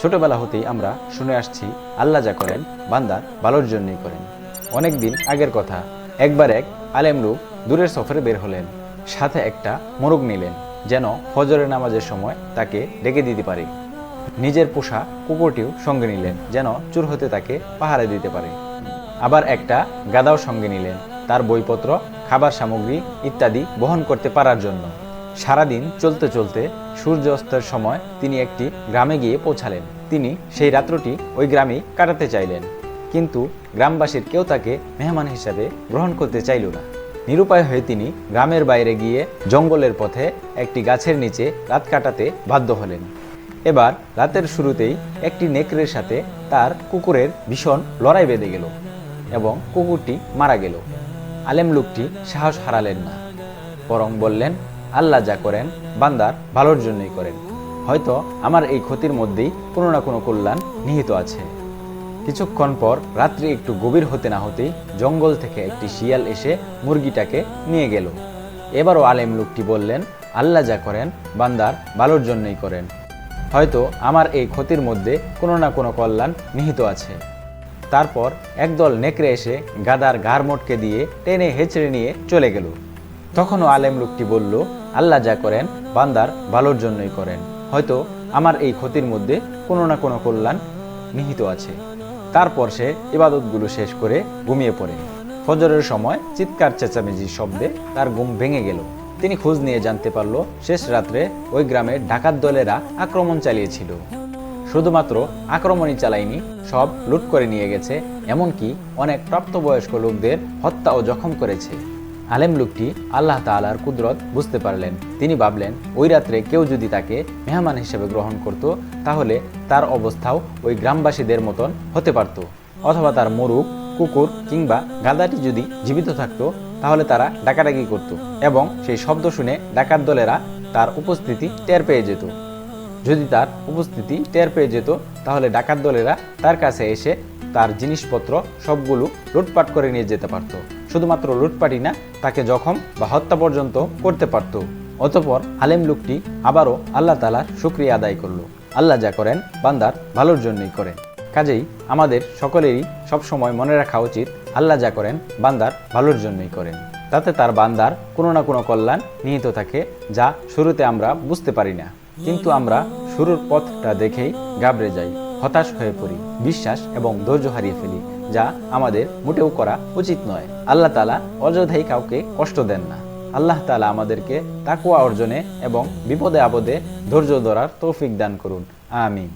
ছোটবেলা হতেই আমরা শুনে আসছি, আল্লাহ যা করেন বান্দার ভালোর জন্যই করেন। অনেক দিন আগের কথা, একবার এক আলেম লোক দূরের সফরে বের হলেন, সাথে একটা মোরগ নিলেন, যেন ফজরের নামাজের সময় তাকে ডেকে দিতে পারে। নিজের পোষা কুকুরটিও সঙ্গে নিলেন, যেন চুর হতে তাকে পাহারা দিতে পারে। আবার একটা গাদাও সঙ্গে নিলেন, তার বইপত্র, খাবার সামগ্রী ইত্যাদি বহন করতে পারার জন্য। সারাদিন চলতে চলতে সূর্যাস্তের সময় তিনি একটি গ্রামে গিয়ে পৌঁছালেন। তিনি সেই রাত্রটি ওই গ্রামেই কাটাতে চাইলেন। কিন্তু গ্রামবাসীর কেউ তাকে মেহমান হিসাবে গ্রহণ করতে চাইল না। নিরুপায় হয়ে তিনি গ্রামের বাইরে গিয়ে জঙ্গলের পথে একটি গাছের নিচে রাত কাটাতে বাধ্য হলেন। এবার রাতের শুরুতেই একটি নেকড়ের সাথে তার কুকুরের ভীষণ লড়াই বেঁধে গেল এবং কুকুরটি মারা গেল। আলেম লোকটি সাহস হারালেন না। বরং বললেন আল্লাহ যা করেন, বান্দার ভালোর জন্যই করেন। হয়তো আমার এই ক্ষতির মধ্যেই কোনো না কোনো কল্যাণ নিহিত আছে। কিছুক্ষণ পর রাত্রি একটু গভীর হতে না হতেই জঙ্গল থেকে একটি শিয়াল এসে মুরগিটাকে নিয়ে গেল। এবারও আলেম লোকটি বললেন, আল্লাহ যা করেন, বান্দার ভালোর জন্যই করেন। হয়তো আমার এই ক্ষতির মধ্যে কোনো না কোনো কল্যাণ নিহিত আছে। তারপর একদল নেকড়ে এসে গাদার ঘাড় মোটকে দিয়ে টেনে হেঁচড়ে নিয়ে চলে গেল। তখনও আলেম লোকটি বলল, আল্লাহ যা করেন, বান্দার ভালোর জন্যই করেন। হয়তো আমার এই ক্ষতির মধ্যে কোনো না কোনো কল্যাণ নিহিত আছে। তারপর সে ইবাদতগুলো শেষ করে ঘুমিয়ে পড়ে। ফজরের সময় চিৎকার চেঁচামেচির শব্দে তার ঘুম ভেঙে গেল। তিনি খোঁজ নিয়ে জানতে পারল, শেষ রাত্রে ওই গ্রামে ডাকাত দলেরা আক্রমণ চালিয়েছিল। শুধুমাত্র আক্রমণই চালায়নি, সব লুট করে নিয়ে গেছে, এমনকি অনেক প্রাপ্তবয়স্ক লোকদের হত্যা ও জখম করেছে। আলেম লোকটি আল্লাহ তাআলার কুদরত বুঝতে পারলেন। তিনি ভাবলেন, ওই রাত্রে কেউ যদি তাকে মেহমান হিসেবে গ্রহণ করত, তাহলে তার অবস্থাও ওই গ্রামবাসীদের মতন হতে পারত। অথবা তার মরুক, কুকুর কিংবা গাদাটি যদি জীবিত থাকতো, তাহলে তারা ডাকাডাকি করত এবং সেই শব্দ শুনে ডাকাত দলেরা তার উপস্থিতি টের পেয়ে যেত। যদি তার উপস্থিতি টের পেয়ে যেত, তাহলে ডাকাত দলেরা তার কাছে এসে তার জিনিসপত্র সবগুলো লুটপাট করে নিয়ে যেতে পারত। শুধুমাত্র লুটপাটই না, তাকে জখম বা হত্যা পর্যন্ত করতে পারত। অতপর আলেম লোকটি আবারও আল্লাহ তালার শুক্রিয়া আদায় করল। আল্লাহ যা করেন, বান্দার ভালোর জন্যই করেন। কাজেই আমাদের সকলেরই সবসময় মনে রাখা উচিত, আল্লাহ যা করেন, বান্দার ভালোর জন্যই করেন। তাতে তার বান্দার কোনো না কোনো কল্যাণ নিহিত থাকে, যা শুরুতে আমরা বুঝতে পারি না। কিন্তু আমরা শুরুর পথটা দেখেই গাবড়ে যাই, হতাশ হয়ে পড়ি, বিশ্বাস এবং ধৈর্য হারিয়ে ফেলি। যা আমাদের মোটেও করা উচিত নয়। আল্লাহ তালা অযথাই কাউকে কষ্ট দেন না। আল্লাহ তালা আমাদেরকে তাকুয়া অর্জনে এবং বিপদে আপদে ধৈর্য ধরার তৌফিক দান করুন। আমিন।